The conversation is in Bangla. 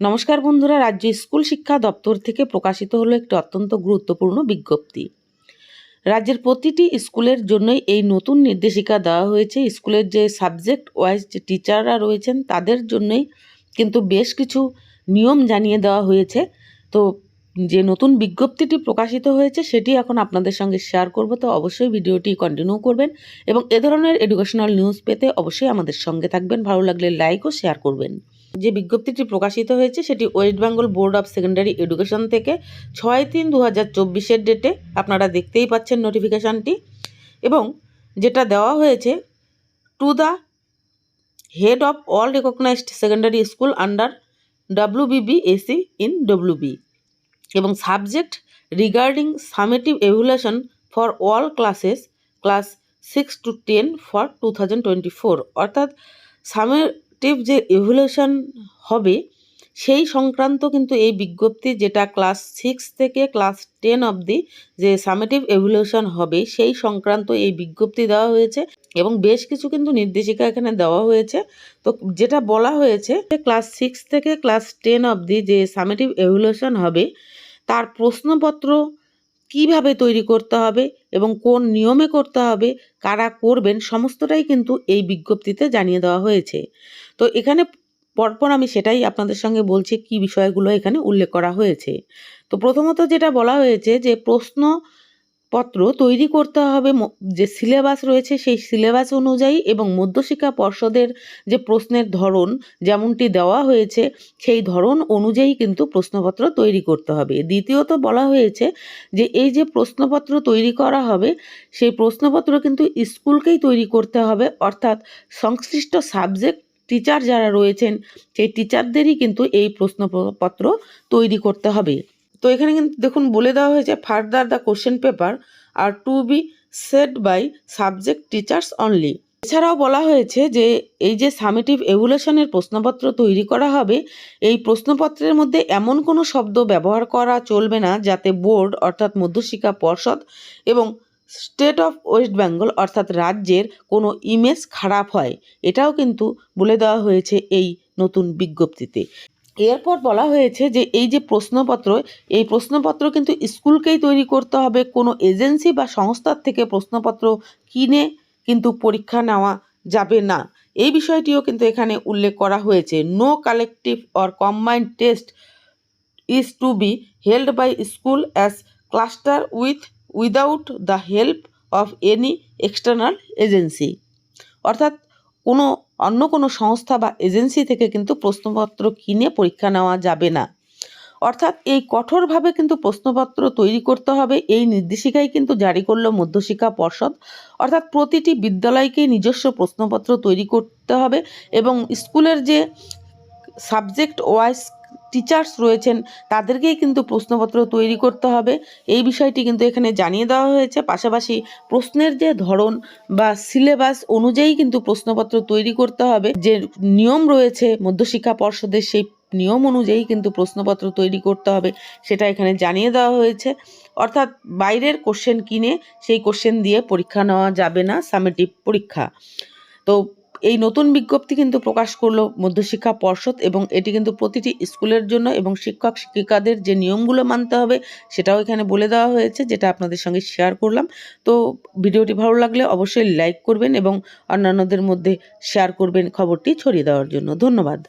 নমস্কার বন্ধুরা, রাজ্য স্কুল শিক্ষা দপ্তর থেকে প্রকাশিত হলো একটি অত্যন্ত গুরুত্বপূর্ণ বিজ্ঞপ্তি। রাজ্যের প্রতিটি স্কুলের জন্যই এই নতুন নির্দেশিকা দেওয়া হয়েছে। স্কুলের যে সাবজেক্ট ওয়াইজ যে টিচাররা রয়েছেন, তাদের জন্যই কিন্তু বেশ কিছু নিয়ম জানিয়ে দেওয়া হয়েছে। তো যে নতুন বিজ্ঞপ্তিটি প্রকাশিত হয়েছে, সেটি এখন আপনাদের সঙ্গে শেয়ার করব। তো অবশ্যই ভিডিওটি কন্টিনিউ করবেন এবং এ ধরনের এডুকেশনাল নিউজ পেতে অবশ্যই আমাদের সঙ্গে থাকবেন। ভালো লাগলে লাইক ও শেয়ার করবেন। যে বিজ্ঞপ্তিটি প্রকাশিত হয়েছে, সেটি West Bengal Board of Secondary Education থেকে ছয় তিন দু হাজার চব্বিশের ডেটে আপনারা দেখতেই পাচ্ছেন নোটিফিকেশানটি। এবং যেটা দেওয়া হয়েছে to the head of all recognised secondary school under WBBSE in WB এবং subject regarding summative evaluation for all classes class six to ten for two thousand twenty four অর্থাৎ সামেটিভ যে এভুলেশন হবে, সেই সংক্রান্ত কিন্তু এই বিজ্ঞপ্তি যেটা ক্লাস সিক্স থেকে ক্লাস টেন অবধি যে সামেটিভ এভুলেশন হবে, সেই সংক্রান্ত এই বিজ্ঞপ্তি দেওয়া হয়েছে এবং বেশ কিছু কিন্তু নির্দেশিকা এখানে দেওয়া হয়েছে। তো যেটা বলা হয়েছে যে ক্লাস সিক্স থেকে ক্লাস টেন অবধি যে সামেটিভ এভুলেশন হবে, তার প্রশ্নপত্র কীভাবে তৈরি করতে হবে এবং কোন নিয়মে করতে হবে, কারা করবেন, সমস্তটাই কিন্তু এই বিজ্ঞপ্তিতে জানিয়ে দেওয়া হয়েছে। তো এখানে পরপর আমি সেটাই আপনাদের সঙ্গে বলছি কি বিষয়গুলো এখানে উল্লেখ করা হয়েছে। তো প্রথমত যেটা বলা হয়েছে যে প্রশ্ন পত্র তৈরি করতে হবে যে সিলেবাস রয়েছে সেই সিলেবাস অনুযায়ী এবং মধ্যশিক্ষা পর্ষদের যে প্রশ্নের ধরন যেমনটি দেওয়া হয়েছে, সেই ধরন অনুযায়ী কিন্তু প্রশ্নপত্র তৈরি করতে হবে। দ্বিতীয়ত বলা হয়েছে যে এই যে প্রশ্নপত্র তৈরি করা হবে, সেই প্রশ্নপত্র কিন্তু স্কুলকেই তৈরি করতে হবে, অর্থাৎ সংশ্লিষ্ট সাবজেক্ট টিচার যারা রয়েছেন, সেই টিচারদেরই কিন্তু এই প্রশ্নপত্র তৈরি করতে হবে। তো এখানে কিন্তু দেখুন বলে দেওয়া হয়েছে further the question paper are to be set by subject teachers only এছাড়াও বলা হয়েছে যে এই যে সামেটিভ এভুলেশনের প্রশ্নপত্র তৈরি করা হবে, এই প্রশ্নপত্রের মধ্যে এমন কোনো শব্দ ব্যবহার করা চলবে না যাতে বোর্ড অর্থাৎ মধ্যশিক্ষা পর্ষদ এবং স্টেট অফ ওয়েস্ট বেঙ্গল অর্থাৎ রাজ্যের কোনো ইমেজ খারাপ হয়। এটাও কিন্তু বলে দেওয়া হয়েছে এই নতুন বিজ্ঞপ্তিতে। এরপর বলা হয়েছে যে এই যে প্রশ্নপত্র, এই প্রশ্নপত্র কিন্তু স্কুলকেই তৈরি করতে হবে। কোনো এজেন্সি বা সংস্থার থেকে প্রশ্নপত্র কিনে কিন্তু পরীক্ষা নেওয়া যাবে না। এই বিষয়টিও কিন্তু এখানে উল্লেখ করা হয়েছে। No collective or combined test is to be held by school as cluster with without the help of any external agency অর্থাৎ কোনো অন্য কোনো সংস্থা বা এজেন্সি থেকে কিন্তু প্রশ্নপত্র কিনে পরীক্ষা নেওয়া যাবে না। অর্থাৎ এই কঠোরভাবে কিন্তু প্রশ্নপত্র তৈরি করতে হবে, এই নির্দেশিকাই কিন্তু জারি করল মধ্যশিক্ষা পর্ষদ। অর্থাৎ প্রতিটি বিদ্যালয়কেই নিজস্ব প্রশ্নপত্র তৈরি করতে হবে এবং স্কুলের যে সাবজেক্ট ওয়াইজ টিচার্স রয়েছেন, তাদেরকেই কিন্তু প্রশ্নপত্র তৈরি করতে হবে। এই বিষয়টি কিন্তু এখানে জানিয়ে দেওয়া হয়েছে। পাশাপাশি প্রশ্নের যে ধরন বা সিলেবাস অনুযায়ী কিন্তু প্রশ্নপত্র তৈরি করতে হবে। যে নিয়ম রয়েছে মধ্যশিক্ষা পর্ষদের, সেই নিয়ম অনুযায়ী কিন্তু প্রশ্নপত্র তৈরি করতে হবে, সেটা এখানে জানিয়ে দেওয়া হয়েছে। অর্থাৎ বাইরের কোশ্চেন কিনে সেই কোশ্চেন দিয়ে পরীক্ষা নেওয়া যাবে না সামেটিভ পরীক্ষা। তো এই নতুন বিজ্ঞপ্তি কিন্তু প্রকাশ করল মধ্যশিক্ষা পর্ষদ এবং এটি কিন্তু প্রতিটি স্কুলের জন্য এবং শিক্ষক, শিক্ষিকাদের যে নিয়মগুলো মানতে হবে সেটাও এখানে বলে দেওয়া হয়েছে, যেটা আপনাদের সঙ্গে শেয়ার করলাম। তো ভিডিওটি ভালো লাগলে অবশ্যই লাইক করবেন এবং অন্যান্যদের মধ্যে শেয়ার করবেন খবরটি ছড়িয়ে দেওয়ার জন্য। ধন্যবাদ।